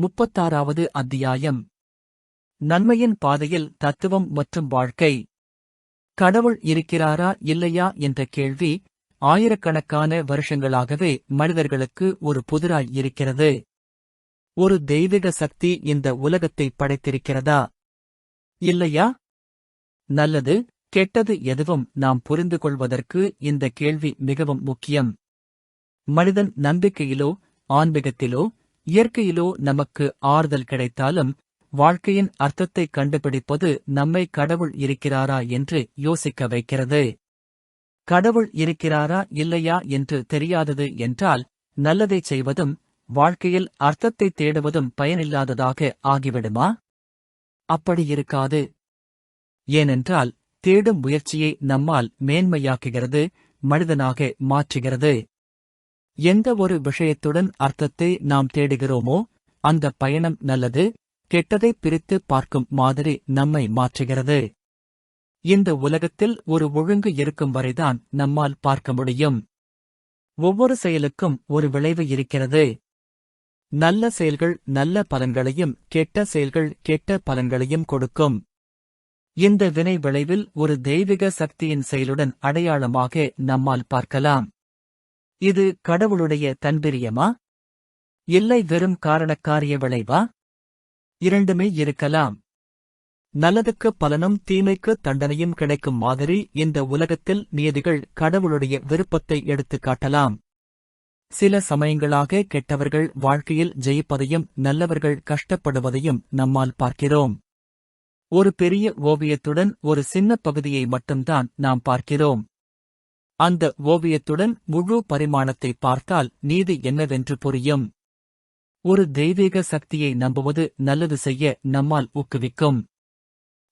முப்பத்தாறாவது அத்தியாயம். நன்மையின் பாதையில் தத்துவம் மற்றும் வாழ்க்கை. கடவுள் இருக்கிறாரா இல்லையா என்ற கேள்வி ஆயிரக்கணக்கான வருஷங்களாகவே மனிதர்களுக்கு ஒரு புதிராய் இருக்கிறது. ஒரு தெய்வீக சக்தி இந்த உலகத்தை படைத்திருக்கிறதா? இல்லையா? நல்லது கெட்டது எதுவும் நாம் புரிந்து கொள்வதற்கு இந்த கேள்வி மிகவும் முக்கியம். மனிதன் நம்பிக்கையிலோ ஆன்மீகத்திலோ இயற்கையிலோ நமக்கு ஆறுதல் கிடைத்தாலும் வாழ்க்கையின் அர்த்தத்தை கண்டுபிடிப்பது நம்மை கடவுள் இருக்கிறாரா என்று யோசிக்க வைக்கிறது. கடவுள் இருக்கிறாரா இல்லையா என்று தெரியாதது என்றால் நல்லதை செய்வதும் வாழ்க்கையில் அர்த்தத்தை தேடுவதும் பயனில்லாததாக ஆகிவிடுமா? அப்படி இருக்காது. ஏனென்றால் தேடும் முயற்சியை நம்மால் மேன்மையாக்குகிறது மனிதனாக மாற்றுகிறது. எந்த ஒரு விஷயத்துடன் அர்த்தத்தை நாம் தேடுகிறோமோ அந்த பயணம் நல்லது கெட்டதை பிரித்து பார்க்கும் மாதிரி நம்மை மாற்றுகிறது. இந்த உலகத்தில் ஒரு ஒழுங்கு இருக்கும் வரைதான் நம்மால் பார்க்க முடியும். ஒவ்வொரு செயலுக்கும் ஒரு விளைவு இருக்கிறது. நல்ல செயல்கள் நல்ல பலன்களையும் கெட்ட செயல்கள் கெட்ட பலன்களையும் கொடுக்கும். இந்த வினை விளைவில் ஒரு தெய்வீக சக்தியின் செயலுடன் அடையாளமாக நம்மால் பார்க்கலாம். இது கடவுளுடைய தன்பிரியமா? இல்லை வெறும் காரணக்காரிய விளைவா இரண்டுமே இருக்கலாம். நல்லதுக்கு பலனும் தீமைக்கு தண்டனையும் கிடைக்கும் மாதிரி இந்த உலகத்தில் நியதிகள் கடவுளுடைய விருப்பத்தை எடுத்துக் காட்டலாம். சில சமயங்களாக கெட்டவர்கள் வாழ்க்கையில் ஜெயிப்பதையும் நல்லவர்கள் கஷ்டப்படுவதையும் நம்மால் பார்க்கிறோம். ஒரு பெரிய ஓவியத்துடன் ஒரு சின்ன பகுதியை மட்டும்தான் நாம் பார்க்கிறோம். அந்த ஓவியத்துடன் முழு பரிமாணத்தை பார்த்தால் நீதி என்னவென்று புரியும். ஒரு தெய்வீக சக்தியை நம்புவது நல்லது செய்ய நம்மால் ஊக்குவிக்கும்.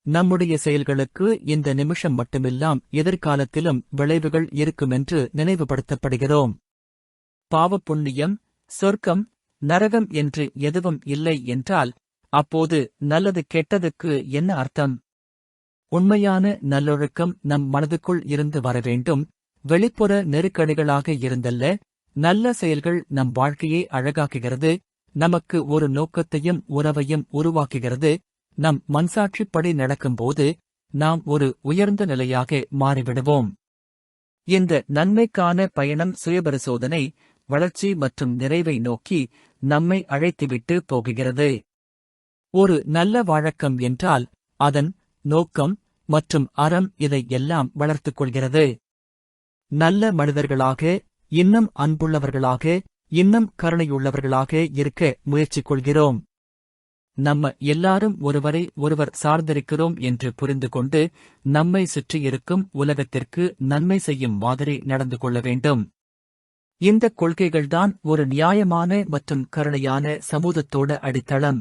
நம்முடைய செயல்களுக்கு இந்த நிமிஷம் மட்டுமில்லாம் எதிர்காலத்திலும் விளைவுகள் இருக்குமென்று நினைவுபடுத்தப்படுகிறோம். பாவப்புண்ணியம் சொர்க்கம் நரகம் என்று எதுவும் இல்லை என்றால் அப்போது நல்லது கெட்டதுக்கு என்ன அர்த்தம்? உண்மையான நல்லொழுக்கம் நம் மனதுக்குள் இருந்து வர வேண்டும். வெளிப்புற நெருக்கடிகளாக இருந்தல்ல? நல்ல செயல்கள் நம் வாழ்க்கையை அழகாக்குகிறது. நமக்கு ஒரு நோக்கத்தையும் உறவையும் உருவாக்குகிறது. நம் மன்சாட்சிப்படி நடக்கும்போது நாம் ஒரு உயர்ந்த நிலையாக மாறிவிடுவோம். இந்த நன்மைக்கான பயணம் சுயபரிசோதனை வளர்ச்சி மற்றும் நிறைவை நோக்கி நம்மை அழைத்துவிட்டு போகுகிறது. ஒரு நல்ல வழக்கம் என்றால் அதன் நோக்கம் மற்றும் அறம் இதை எல்லாம் வளர்த்துக் கொள்கிறது. நல்ல மனிதர்களாக இன்னும் அன்புள்ளவர்களாக இன்னும் கருணையுள்ளவர்களாக இருக்க முயற்சி கொள்கிறோம் நம்ம எல்லாரும் ஒருவரை ஒருவர் சார்ந்திருக்கிறோம் என்று புரிந்து கொண்டு நம்மை சுற்றியிருக்கும் உலகத்திற்கு நன்மை செய்யும் மாதிரி நடந்து கொள்ள வேண்டும். இந்த கொள்கைகள்தான் ஒரு நியாயமான மற்றும் கருணையான சமூகத்தோட அடித்தளம்.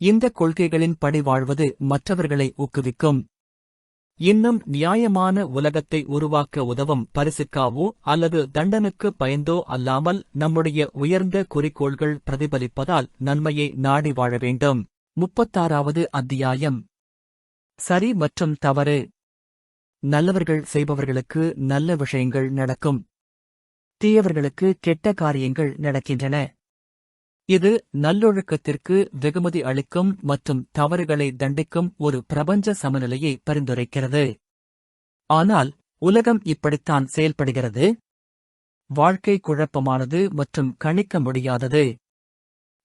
இந்த கொள்கைகளின் படி வாழ்வது மற்றவர்களை ஊக்குவிக்கும். இன்னும் நியாயமான உலகத்தை உருவாக்க உதவும் பரிசுக்காவோ அல்லது தண்டனுக்கு பயந்தோ அல்லாமல் நம்முடைய உயர்ந்த குறிக்கோள்கள் பிரதிபலிப்பதால் நன்மையை நாடி வாழ வேண்டும். முப்பத்தாறாவது அத்தியாயம். சரி மற்றும் தவறு. நல்லவர்கள் செய்பவர்களுக்கு நல்ல விஷயங்கள் நடக்கும். தீயவர்களுக்கு கெட்ட காரியங்கள் நடக்கின்றன. இது நல்லொழுக்கத்திற்கு வெகுமதி அளிக்கும் மற்றும் தவறுகளை தண்டிக்கும் ஒரு பிரபஞ்ச சமநிலையை பரிந்துரைக்கிறது. ஆனால் உலகம் இப்படித்தான் செயல்படுகிறது. வாழ்க்கை குழப்பமானது மற்றும் கணிக்க முடியாதது.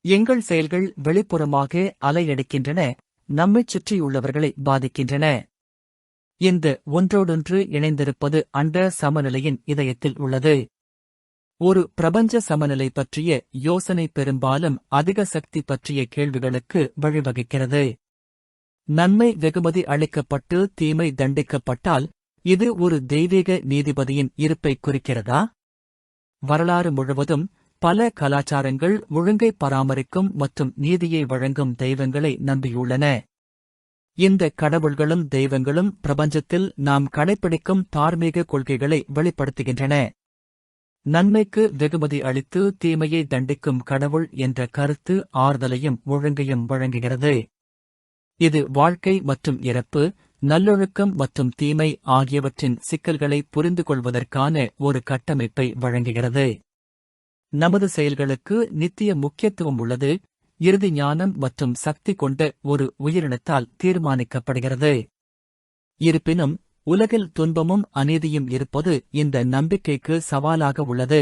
எங்கள் செயல்கள் வெளிப்புறமாக அலையடிக்கின்றன நம்மைச் சுற்றியுள்ளவர்களை பாதிக்கின்றன. இந்த ஒன்றோடொன்று இணைந்திருப்பது அண்ட சமநிலையின் இதயத்தில் உள்ளது. ஒரு பிரபஞ்ச சமநிலை பற்றிய யோசனை பெரும்பாலும் அதிக சக்தி பற்றிய கேள்விகளுக்கு வழிவகுக்கிறது. நன்மை வெகுமதி அளிக்கப்பட்டு தீமை தண்டிக்கப்பட்டால் இது ஒரு தெய்வீக நீதிபதியின் இருப்பை குறிக்கிறதா? வரலாறு முழுவதும் பல கலாச்சாரங்கள் ஒழுங்கை பராமரிக்கும் மற்றும் நீதியை வழங்கும் தெய்வங்களை நம்பியுள்ளன. இந்த கடவுள்களும் தெய்வங்களும் பிரபஞ்சத்தில் நாம் கடைப்பிடிக்கும் தார்மீக கொள்கைகளை வெளிப்படுத்துகின்றன. நன்மைக்கு வெகுமதி அளித்து தீமையை தண்டிக்கும் கடவுள் என்ற கருத்து ஆறுதலையும் ஒழுங்கையும் வழங்குகிறது. இது வாழ்க்கை மற்றும் இறப்பு நல்லொழுக்கம் மற்றும் தீமை ஆகியவற்றின் சிக்கல்களை புரிந்து கொள்வதற்கான ஒரு கட்டமைப்பை வழங்குகிறது. நமது செயல்களுக்கு நித்திய முக்கியத்துவம் உள்ளது இறுதி ஞானம் மற்றும் சக்தி கொண்ட ஒரு உயிரினத்தால் தீர்மானிக்கப்படுகிறது. இருப்பினும் உலகில் துன்பமும் அநீதியும் இருப்பது இந்த நம்பிக்கைக்கு சவாலாக உள்ளது.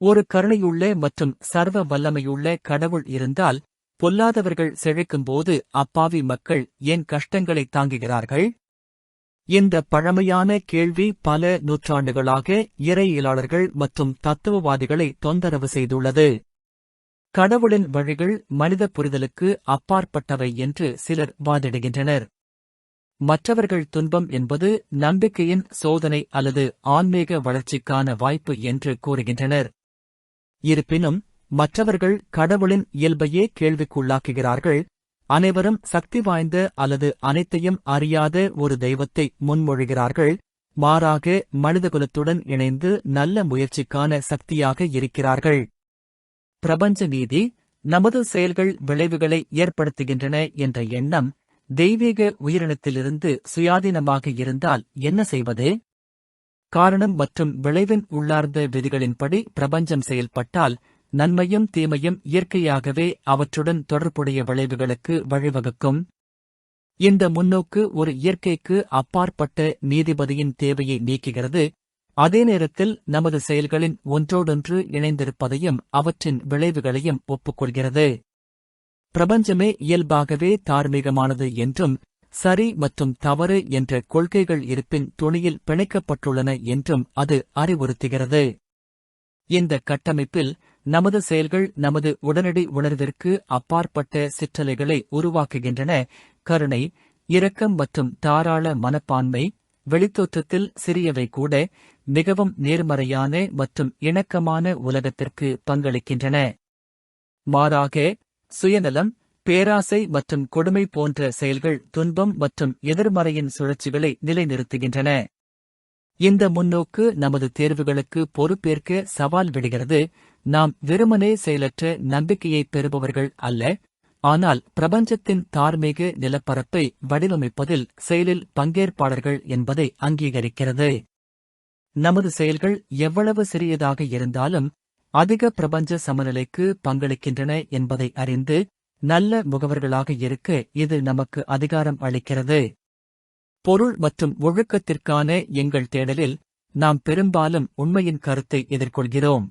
ஒரு கருணையுள்ள மற்றும் சர்வ வல்லமையுள்ள கடவுள் இருந்தால் பொல்லாதவர்கள் செழிக்கும்போது அப்பாவி மக்கள் ஏன் கஷ்டங்களை தாங்குகிறார்கள்? இந்த பழமையான கேள்வி பல நூற்றாண்டுகளாக இறையியலாளர்கள் மற்றும் தத்துவவாதிகளை தொந்தரவு செய்துள்ளது. கடவுளின் வழிகள் மனித புரிதலுக்கு அப்பாற்பட்டவை என்று சிலர் வாதிடுகின்றனர். மற்றவர்கள் துன்பம் என்பது நம்பிக்கையின் சோதனை அல்லது ஆன்மீக வளர்ச்சிக்கான வாய்ப்பு என்று கூறுகின்றனர். இருப்பினும் மற்றவர்கள் கடவுளின் இயல்பையே கேள்விக்குள்ளாக்குகிறார்கள். அனைவரும் சக்தி வாய்ந்த அல்லது அனைத்தையும் அறியாத ஒரு தெய்வத்தை முன்மொழிகிறார்கள். மாறாக மனிதகுலத்துடன் இணைந்து நல்ல முயற்சிக்கான சக்தியாக இருக்கிறார்கள். பிரபஞ்ச நீதி நமது செயல்கள் விளைவுகளை ஏற்படுத்துகின்றன என்ற எண்ணம் தெய்வீக உயிரினத்திலிருந்து சுயாதீனமாக இருந்தால் என்ன செய்வது? காரணம் மற்றும் விளைவின் உள்ளார்ந்த விதிகளின்படி பிரபஞ்சம் செயல்பட்டால் நன்மையும் தீமையும் இயற்கையாகவே அவற்றுடன் தொடர்புடைய விளைவுகளுக்கு வழிவகுக்கும். இந்த முன்னோக்கு ஒரு இயற்கைக்கு அப்பாற்பட்ட நீதிபதியின் தேவையை நீக்குகிறது. அதே நேரத்தில் நமது செயல்களின் ஒன்றோடொன்று இணைந்திருப்பதையும் அவற்றின் விளைவுகளையும் ஒப்புக்கொள்கிறது. பிரபஞ்சமே இயல்பாகவே தார்மீகமானது என்றும் சரி மற்றும் தவறு என்ற கொள்கைகள் இருப்பின் துணியில் பிணைக்கப்பட்டுள்ளன என்றும் அது அறிவுறுத்துகிறது. இந்த கட்டமைப்பில் நமது செயல்கள் நமது உடனடி உணர்விற்கு அப்பாற்பட்ட சிற்றலைகளை உருவாக்குகின்றன. கருணை இரக்கம் மற்றும் தாராள மனப்பான்மை வெளித்தோற்றத்தில் சிறியவை கூட மிகவும் நேர்மறையான மற்றும் இணக்கமான உலகத்திற்கு பங்களிக்கின்றன. மாறாக சுயநலம் பேராசை மற்றும் கொடுமை போன்ற செயல்கள் துன்பம் மற்றும் எதிர்மறையின் சுழற்சிகளை நிலைநிறுத்துகின்றன. இந்த முன்னோக்கு நமது தேர்வுகளுக்கு பொறுப்பேற்க சவால் விடுகிறது. நாம் வெறுமனே செயலற்ற நம்பிக்கையை பெறுபவர்கள் அல்ல. ஆனால் பிரபஞ்சத்தின் தார்மீக நிலப்பரப்பை வடிவமைப்பதில் செயலில் பங்கேற்பாளர்கள் என்பதை அங்கீகரிக்கிறது. நமது செயல்கள் எவ்வளவு சிறியதாக இருந்தாலும் அதிக பிரபஞ்ச சமநிலைக்கு பங்களிக்கின்றன என்பதை அறிந்து நல்ல முகவர்களாக இருக்க இது நமக்கு அதிகாரம் அளிக்கிறது. பொருள் மற்றும் ஒழுக்கத்திற்கான எங்கள் தேடலில் நாம் பெரும்பாலும் உண்மையின் கருத்தை எதிர்கொள்கிறோம்.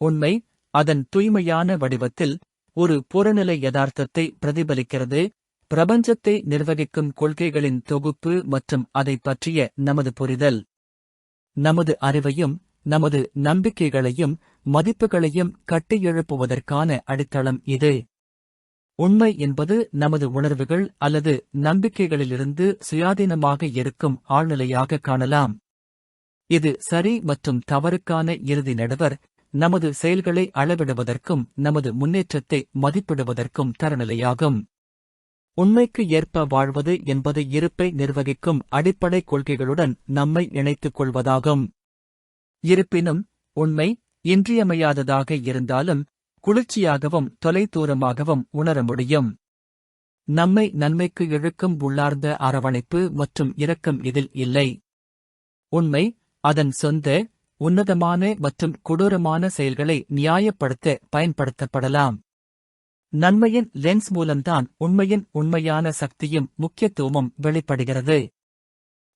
உண்மை அதன் தூய்மையான வடிவத்தில் ஒரு புறநிலை யதார்த்தத்தை பிரதிபலிக்கிறது. பிரபஞ்சத்தை நிர்வகிக்கும் கொள்கைகளின் தொகுப்பு மற்றும் அதை பற்றிய நமது புரிதல். நமது அறிவையும் நமது நம்பிக்கைகளையும் மதிப்புகளையும் கட்டியெழுப்புவதற்கான அடித்தளம் இது. உண்மை என்பது நமது உணர்வுகள் அல்லது நம்பிக்கைகளிலிருந்து சுயாதீனமாக இருக்கும் ஆழ்நிலையாக காணலாம். இது சரி மற்றும் தவறுக்கான இறுதி நடுவர் நமது செயல்களை அளவிடுவதற்கும் நமது முன்னேற்றத்தை மதிப்பிடுவதற்கும் தரநிலையாகும். உண்மைக்கு ஏற்ப வாழ்வது என்பது இருப்பை நிர்வகிக்கும் அடிப்படை கொள்கைகளுடன் நம்மை இணைத்துக் கொள்வதாகும். இருப்பினும் உண்மை இன்றியமையாததாக இருந்தாலும் குளிர்ச்சியாகவும் தொலைதூரமாகவும் உணர முடியும். நம்மை நன்மைக்கு இழுக்கும் உள்ளார்ந்த அரவணைப்பு மற்றும் இரக்கம் இதில் இல்லை. உண்மை அதன் சொந்த உன்னதமான மற்றும் கொடூரமான செயல்களை நியாயப்படுத்த பயன்படுத்தப்படலாம். நன்மையின் லென்ஸ் மூலம்தான் உண்மையின் உண்மையான சக்தியும் முக்கியத்துவமும் வெளிப்படுகிறது.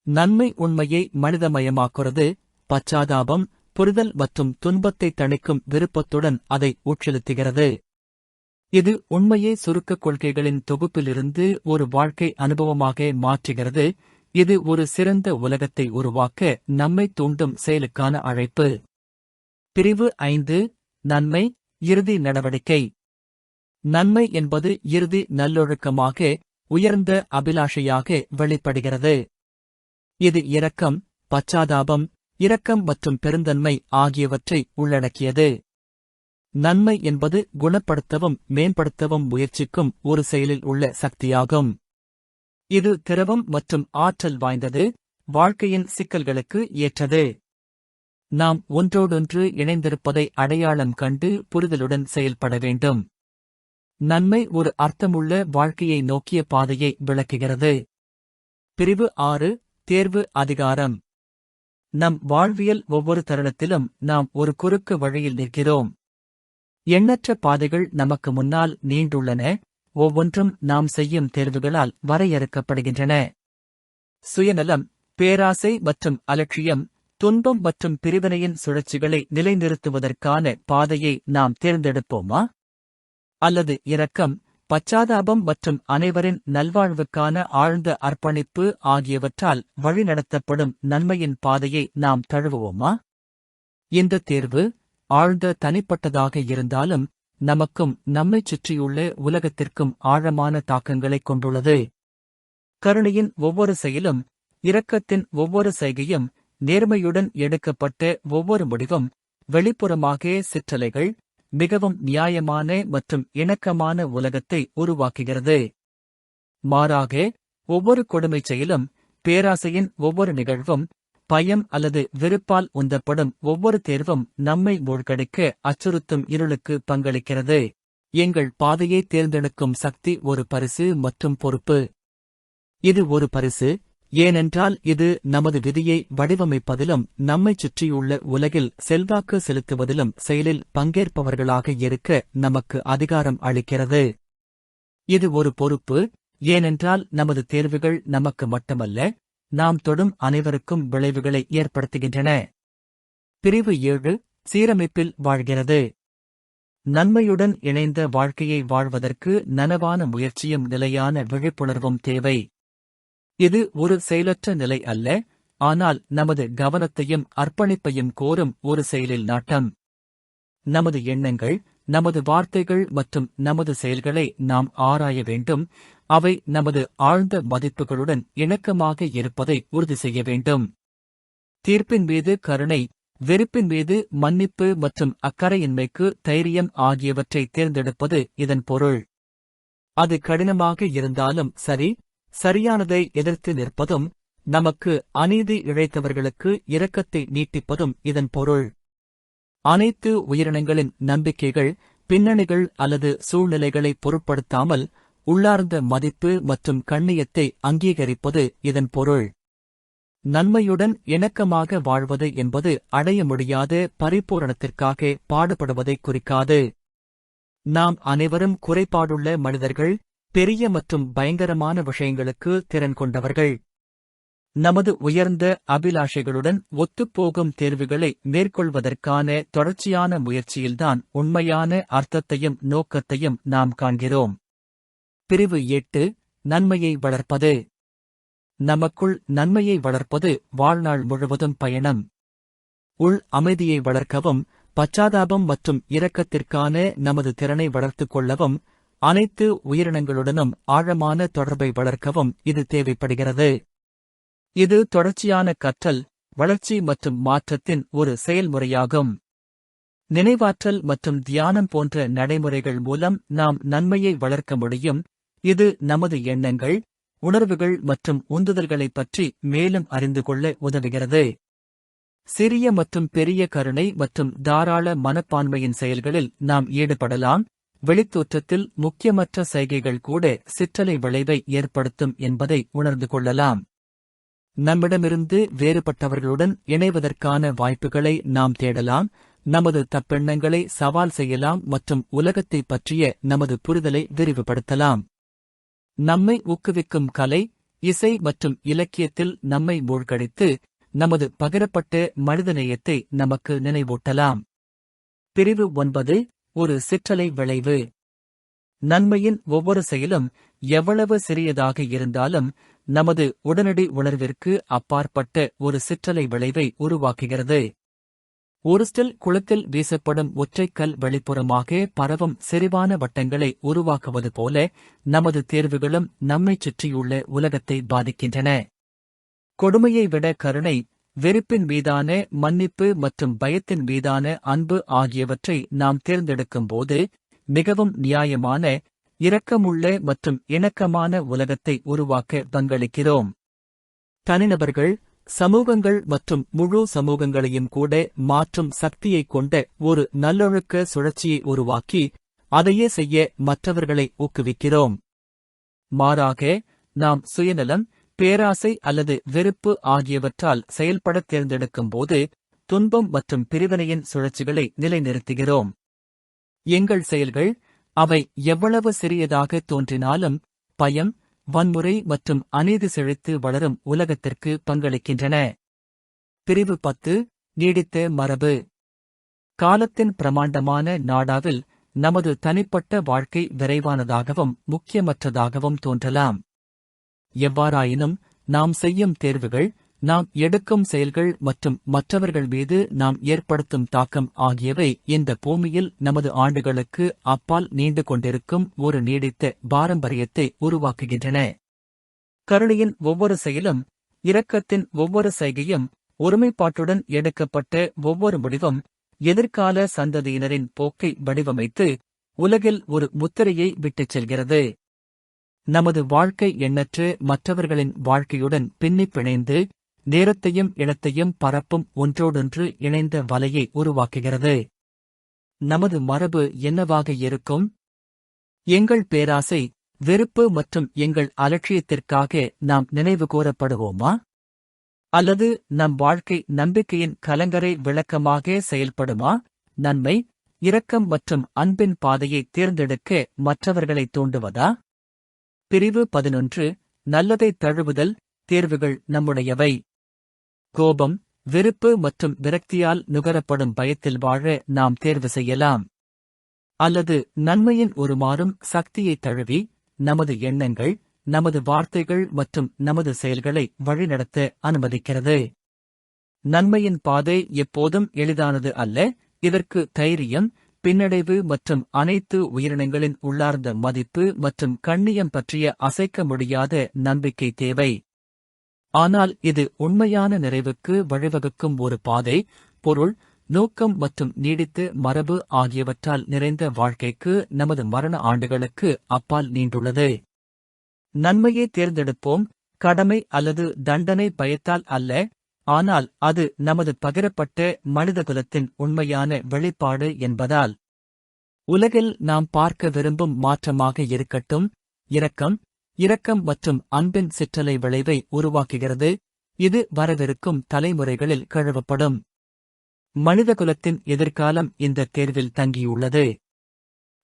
நன்மை உண்மையை மனிதமயமாக்குறது பச்சாதாபம் புரிதல் மற்றும் துன்பத்தை தணிக்கும் விருப்பத்துடன் அதை உட்செலுத்துகிறது இது உண்மையை சுருக்கக் கொள்கைகளின் தொகுப்பிலிருந்து ஒரு வாழ்க்கை அனுபவமாக மாற்றுகிறது. இது ஒரு சிறந்த உலகத்தை உருவாக்க நம்மை தூண்டும் செயலுக்கான அழைப்பு. பிரிவு ஐந்து நன்மை இறுதி நடவடிக்கை. நன்மை என்பது இறுதி நல்லொழுக்கமாக உயர்ந்த அபிலாஷையாக வெளிப்படுகிறது. இது இரக்கம் பச்சாதாபம் இரக்கம் மற்றும் பெருந்தன்மை ஆகியவற்றை உள்ளடக்கியது. நன்மை என்பது குணப்படுத்தவும் மேம்படுத்தவும் முயற்சிக்கும் ஒரு செயலில் உள்ள சக்தியாகும். இது திரவம் மற்றும் ஆற்றல் வாய்ந்தது வாழ்க்கையின் சிக்கல்களுக்கு ஏற்றது. நாம் ஒன்றோடொன்று இணைந்திருப்பதை அடையாளம் கண்டு புரிதலுடன் செயல்பட வேண்டும். நன்மை ஒரு அர்த்தமுள்ள வாழ்க்கையை நோக்கிய பாதையை விளக்குகிறது. பிரிவு ஆறு தேர்வு அதிகாரம். நம் வாழ்வியல் ஒவ்வொரு தருணத்திலும் நாம் ஒரு குறுக்கு வழியில் நிற்கிறோம். எண்ணற்ற பாதைகள் நமக்கு முன்னால் நீண்டுள்ளன ஒவ்வொன்றும் நாம் செய்யும் தேர்வுகளால் வரையறுக்கப்படுகின்றன. சுயநலம் பேராசை மற்றும் அலட்சியம் துன்பம் மற்றும் பிரிவினையின் சுழற்சிகளை நிலைநிறுத்துவதற்கான பாதையை நாம் தேர்ந்தெடுப்போமா? அல்லது இரக்கம் பச்சாதாபம் மற்றும் அனைவரின் நல்வாழ்வுக்கான ஆழ்ந்த அர்ப்பணிப்பு ஆகியவற்றால் வழிநடத்தப்படும் நன்மையின் பாதையை நாம் தழுவுவோமா? இந்த தேர்வு ஆழ்ந்த தனிப்பட்டதாக இருந்தாலும் நமக்கும் நம்மைச் சுற்றியுள்ள உலகத்திற்கும் ஆழமான தாக்கங்களைக் கொண்டுள்ளது. கருணையின் ஒவ்வொரு செயலும் இரக்கத்தின் ஒவ்வொரு செய்கையும் நேர்மையுடன் எடுக்கப்பட்ட ஒவ்வொரு முடிவும் வெளிப்புறமாக சிற்றலைகள் மிகவும் நியாயமான மற்றும் இணக்கமான உலகத்தை உருவாக்குகிறது. மாறாக ஒவ்வொரு கொடுமைச் செயலும் பேராசையின் ஒவ்வொரு நிகழ்வும் பயம் அல்லது வெறுப்பால் உந்தப்படும் ஒவ்வொரு தேர்வும் நம்மை மூழ்கடிக்க அச்சுறுத்தும் இருளுக்கு பங்களிக்கிறது. எங்கள் பாதையை தேர்ந்தெடுக்கும் சக்தி ஒரு பரிசு மற்றும் பொறுப்பு. இது ஒரு பரிசு ஏனென்றால் இது நமது விதியை வடிவமைப்பதிலும் நம்மைச் சுற்றியுள்ள உலகில் செல்வாக்கு செலுத்துவதிலும் செயலில் பங்கேற்பவர்களாக இருக்க நமக்கு அதிகாரம் அளிக்கிறது. இது ஒரு பொறுப்பு ஏனென்றால் நமது தேர்வுகள் நமக்கு மட்டுமல்ல நாம் தொடும் அனைவருக்கும் விளைவுகளை ஏற்படுத்துகின்றன. பிரிவு ஏழு சீரமைப்பில் வாழ்கிறது. நன்மையுடன் இணைந்த வாழ்க்கையை வாழ்வதற்கு நனவான முயற்சியும் நிலையான விழிப்புணர்வும் தேவை. இது ஒரு செயலற்ற நிலை அல்ல ஆனால் நமது கவனத்தையும் அர்ப்பணிப்பையும் கோரும் ஒரு செயலில் நாட்டம். நமது எண்ணங்கள் நமது வார்த்தைகள் மற்றும் நமது செயல்களை நாம் ஆராய வேண்டும் அவை நமது ஆழ்ந்த மதிப்புகளுடன் இணக்கமாக இருப்பதை உறுதி செய்ய வேண்டும். தீர்ப்பின் மீது கருணை வெறுப்பின் மீது மன்னிப்பு மற்றும் அக்கறையின்மைக்கு தைரியம் ஆகியவற்றை தேர்ந்தெடுப்பது இதன் பொருள். அது கடினமாக இருந்தாலும் சரி சரியானதை எதிர்த்து நிற்பதும் நமக்கு அநீதி இழைத்தவர்களுக்கு இரக்கத்தை நீட்டிப்பதும் இதன் பொருள். அனைத்து உயிரினங்களின் நம்பிக்கைகள் பின்னணிகள் அல்லது சூழ்நிலைகளை பொருட்படுத்தாமல் உள்ளார்ந்த மதிப்பு மற்றும் கண்ணியத்தை அங்கீகரிப்பது இதன் பொருள். நன்மையுடன் இணக்கமாக வாழ்வது என்பது அடைய முடியாத பரிபூரணத்திற்காக பாடுபடுவதைக் குறிக்காது. நாம் அனைவரும் குறைபாடுள்ள மனிதர்கள் பெரிய மற்றும் பயங்கரமான விஷயங்களுக்கு திறன் கொண்டவர்கள். நமது உயர்ந்த அபிலாஷைகளுடன் ஒத்துப்போகும் தேர்வுகளை மேற்கொள்வதற்கான தொடர்ச்சியான முயற்சியில்தான் உண்மையான அர்த்தத்தையும் நோக்கத்தையும் நாம் காண்கிறோம். பிரிவு எட்டு நன்மையை வளர்ப்பது. நமக்குள் நன்மையை வளர்ப்பது வாழ்நாள் முழுவதும் பயணம். உள் அமைதியை வளர்க்கவும் பச்சாதாபம் மற்றும் இரக்கத்திற்கான நமது திறனை வளர்த்துக் கொள்ளவும் அனைத்து உயிரினங்களுடனும் ஆழமான தொடர்பை வளர்க்கவும் இது தேவைப்படுகிறது. இது தொடர்ச்சியான கற்றல் வளர்ச்சி மற்றும் மாற்றத்தின் ஒரு செயல்முறையாகும். நினைவாற்றல் மற்றும் தியானம் போன்ற நடைமுறைகள் மூலம் நாம் நன்மையை வளர்க்க முடியும். இது நமது எண்ணங்கள் உணர்வுகள் மற்றும் உந்துதல்களைப் பற்றி மேலும் அறிந்து கொள்ள உதவுகிறது. சிறிய மற்றும் பெரிய கருணை மற்றும் தாராள மனப்பான்மையின் செயல்களில் நாம் ஈடுபடலாம். வெளித்தோற்றத்தில் முக்கியமற்ற சைகைகள் கூட சிற்றலை விளைவை ஏற்படுத்தும் என்பதை உணர்ந்து கொள்ளலாம். நம்மிடமிருந்து வேறுபட்டவர்களுடன் இணைவதற்கான வாய்ப்புகளை நாம் தேடலாம் நமது தப்பெண்ணங்களை சவால் செய்யலாம் மற்றும் உலகத்தைப் பற்றிய நமது புரிதலை விரிவுபடுத்தலாம். நம்மை ஊக்குவிக்கும் கலை இசை மற்றும் இலக்கியத்தில் நம்மை மூழ்கடித்து நமது பகிரப்பட்ட மனிதநேயத்தை நமக்கு நினைவூட்டலாம். பிரிவு ஒன்பது ஒரு சிற்றலை விளைவு. நன்மையின் ஒவ்வொரு செயலும் எவ்வளவு சிறியதாக இருந்தாலும் நமது உடனடி உணர்விற்கு அப்பாற்பட்ட ஒரு சிற்றலை விளைவை உருவாக்குகிறது. ஒரு ஸ்டில் குளத்தில் வீசப்படும் ஒற்றைக்கல் வெளிப்புறமாக பரவும் செறிவான வட்டங்களை உருவாக்குவது போல நமது தேர்வுகளும் நம்மைச் சுற்றியுள்ள உலகத்தை பாதிக்கின்றன. கொடுமையை விட கருணை வெறுப்பின் மீதான மன்னிப்பு மற்றும் பயத்தின் மீதான அன்பு ஆகியவற்றை நாம் தேர்ந்தெடுக்கும்போது மிகவும் நியாயமான இரக்கமுள்ள மற்றும் இணக்கமான உலகத்தை உருவாக்க பங்களிக்கிறோம். தனிநபர்கள் சமூகங்கள் மற்றும் முழு சமூகங்களையும் கூட மாற்றும் சக்தியைக் கொண்ட ஒரு நல்லொழுக்க சுழற்சியை உருவாக்கி அதையே செய்ய மற்றவர்களை ஊக்குவிக்கிறோம். மாறாக நாம் சுயநலம் பேராசை அல்லது வெறுப்பு ஆகியவற்றால் செயல்படத் தேர்ந்தெடுக்கும் போது துன்பம் மற்றும் பிரிவினையின் சுழற்சிகளை நிலைநிறுத்துகிறோம். எங்கள் செயல்கள் அவை எவ்வளவு சிறியதாக தோன்றினாலும் பயம் வன்முறை மற்றும் அநீதி செழித்து வளரும் உலகத்திற்கு பங்களிக்கின்றன. பிரிவு பத்து நீடித்த மரபு. காலத்தின் பிரமாண்டமான நாடாவில் நமது தனிப்பட்ட வாழ்க்கை விரைவானதாகவும் முக்கியமற்றதாகவும் தோன்றலாம். எவ்வாறாயினும் நாம் செய்யும் தேர்வுகள் நாம் எடுக்கும் செயல்கள் மற்றும் மற்றவர்கள் மீது நாம் ஏற்படுத்தும் தாக்கம் ஆகியவை இந்த பூமியில் நமது ஆண்டுகளுக்கு அப்பால் நீண்டு கொண்டிருக்கும் ஒரு நீடித்த பாரம்பரியத்தை உருவாக்குகின்றன. கருணையின் ஒவ்வொரு செயலும் இரக்கத்தின் ஒவ்வொரு செய்கையும் ஒருமைப்பாட்டுடன் எடுக்கப்பட்ட ஒவ்வொரு முடிவும் எதிர்கால சந்ததியினரின் போக்கை வடிவமைத்து உலகில் ஒரு முத்திரையை விட்டுச் செல்கிறது. நமது வாழ்க்கை எண்ணற்று மற்றவர்களின் வாழ்க்கையுடன் பின்னிப் பிணைந்து நேரத்தையும் இடத்தையும் பரப்பும் ஒன்றோடொன்று இணைந்த வலையை உருவாக்குகிறது. நமது மரபு என்னவாக இருக்கும்? எங்கள் பேராசை வெறுப்பு மற்றும் எங்கள் அலட்சியத்திற்காக நாம் நினைவு கூறப்படுவோமா? அல்லது நம் வாழ்க்கை நம்பிக்கையின் கலங்கரை விளக்கமாக செயல்படுமா? நன்மை இரக்கம் மற்றும் அன்பின் பாதையை தேர்ந்தெடுக்க மற்றவர்களை தூண்டுவதா? பிரிவு பதினொன்று நல்லதை தழுவுதல் தேர்வுகள் நம்முடையவை. கோபம் வெறுப்பு மற்றும் விரக்தியால் நுகரப்படும் பயத்தில் வாழ நாம் தேர்வு செய்யலாம். அல்லது நன்மையின் ஒரு மாறும் சக்தியை தழுவி நமது எண்ணங்கள் நமது வார்த்தைகள் மற்றும் நமது செயல்களை வழிநடத்த அனுமதிக்கிறது. நன்மையின் பாதை எப்போதும் எளிதானது அல்ல இதற்கு தைரியம் பின்னடைவு மற்றும் அனைத்து உயிரினங்களின் உள்ளார்ந்த மதிப்பு மற்றும் கண்ணியம் பற்றிய அசைக்க முடியாத நம்பிக்கை தேவை. ஆனால் இது உண்மையான நிறைவுக்கு வழிவகுக்கும் ஒரு பாதை பொருள் நோக்கம் மற்றும் நீடித்த மரபு ஆகியவற்றால் நிறைந்த வாழ்க்கைக்கு நமது மரண ஆண்டுகளுக்கு அப்பால் நீண்டுள்ளது. நன்மையை தேர்ந்தெடுப்போம் கடமை அல்லது தண்டனை பயத்தால் அல்ல ஆனால் அது நமது பகிரப்பட்ட மனிதகுலத்தின் உண்மையான வெளிப்பாடு என்பதால். உலகில் நாம் பார்க்க விரும்பும் மாற்றமாக இருக்கட்டும் இரக்கம் இரக்கம் மற்றும் அன்பின் சிற்றலை விளைவை உருவாக்குகிறது இது வரவிருக்கும் தலைமுறைகளில் கழுவப்படும் மனிதகுலத்தின் எதிர்காலம் இந்த தேர்வில் தங்கியுள்ளது.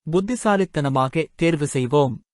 புத்திசாலித்தனமாக தேர்வு செய்வோம்.